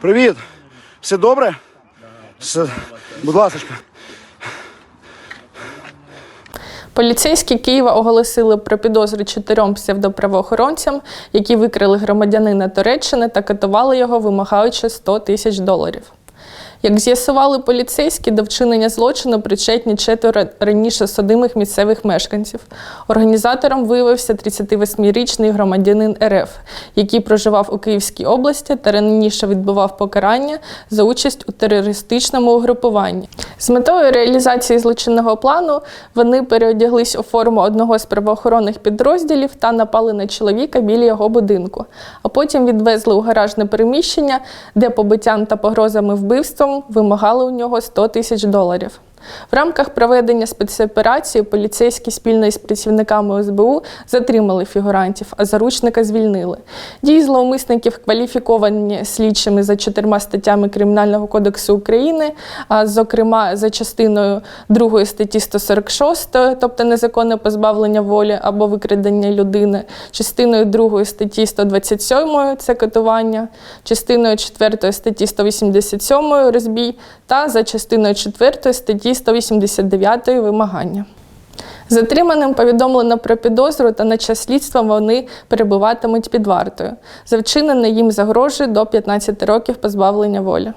Привіт! Все добре? Все. Будь ласка. Поліцейські Києва оголосили про підозри чотирьом псевдоправоохоронцям, які викрили громадянина Туреччини та катували його, вимагаючи 100 тисяч доларів. Як з'ясували поліцейські, до вчинення злочину причетні четверо раніше судимих місцевих мешканців. Організатором виявився 38-річний громадянин РФ, який проживав у Київській області та раніше відбував покарання за участь у терористичному угрупуванні. З метою реалізації злочинного плану вони переодяглись у форму одного з правоохоронних підрозділів та напали на чоловіка біля його будинку, а потім відвезли у гаражне приміщення, де побиттям та погрозами вбивством вимагали у нього 100 тисяч доларів. В рамках проведення спецоперації поліцейські спільно із працівниками СБУ затримали фігурантів, а заручника звільнили. Дії зловмисників кваліфіковані слідчими за чотирма статтями Кримінального кодексу України, а зокрема за частиною 2 статті 146, тобто незаконне позбавлення волі або викрадення людини, частиною 2 статті 127 це катування, частиною 4 статті 187 розбій та за частиною 4 статті 189 вимагання. Затриманим повідомлено про підозру та на час слідства вони перебуватимуть під вартою. За вчинене їм загрожує до 15 років позбавлення волі.